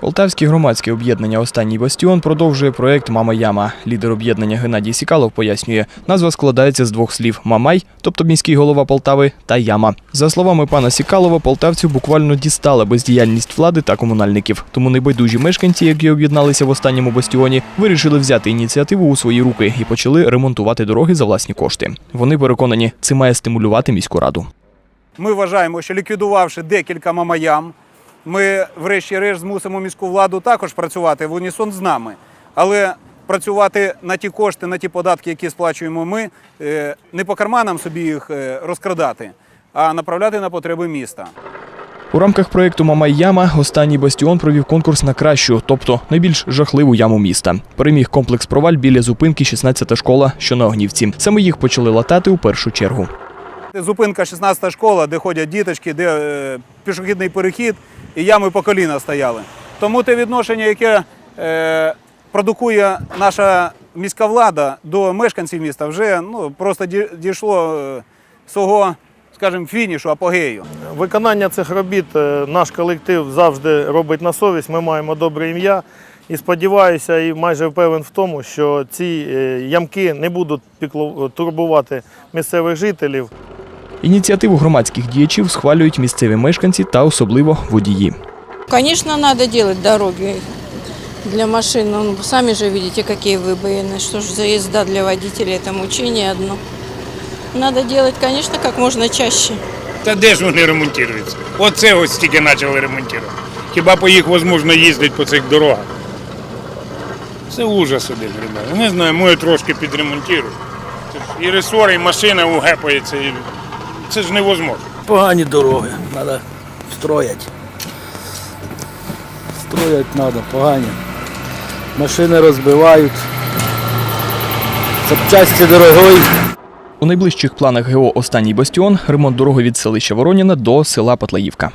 Полтавське громадське об'єднання Останній бастіон продовжує проект Мама Яма. Лідер об'єднання Геннадій Сікалов пояснює, назва складається з двох слів Мамай, тобто міський голова Полтави, та яма. За словами пана Сікалова, полтавців буквально дістала бездіяльність влади та комунальників. Тому небайдужі мешканці, які об'єдналися в останньому бастіоні, вирішили взяти ініціативу у свої руки і почали ремонтувати дороги за власні кошти. Вони переконані, це має стимулювати міську раду. Ми вважаємо, що ліквідувавши декілька мамаям, ми, врешті-решт, змусимо міську владу також працювати в унісон з нами. Але працювати на ті кошти, на ті податки, які сплачуємо ми, е, не по карманам собі їх е, розкрадати, а направляти на потреби міста. У рамках проєкту Мамай Яма останній бастіон провів конкурс на кращу, тобто найбільш жахливу яму міста. Переміг комплекс проваль біля зупинки 16-та школа, що на Огнівці. Саме їх почали латати у першу чергу. Зупинка 16 школа, де ходять діточки, де е, пішохідний перехід і ями по коліна стояли. Тому те відношення, яке е, продукує наша міська влада до мешканців міста, вже ну, просто дійшло е, свого, скажімо, фінішу, апогею. Виконання цих робіт е, наш колектив завжди робить на совість. Ми маємо добре ім'я. І сподіваюся, і майже впевнений в тому, що ці е, ямки не будуть турбувати місцевих жителів. Ініціативу громадських діячів схвалюють місцеві мешканці та особливо водії. Конечно, надо делать дороги для машин. Ну, сами же видите, какие выбоины. Что ж за езда для водителей, это мучение одно. Надо делать, конечно, как можно чаще. Та де ж вони ремонтуються? Оце ось тільки почали ремонтувати. Хіба по їх можливо їздити по цих дорогах? Це ужас один, ребята. Не знаю, може трошки підремонтують. Це ж І ресори, і машина угепається. І... Це ж невозможно. Погані дороги, треба строять. Строять треба, погані. Машини розбивають. Запчасті дорогої. У найближчих планах ГО Останній бастіон ремонт дороги від селища Вороніна до села Патлаївка.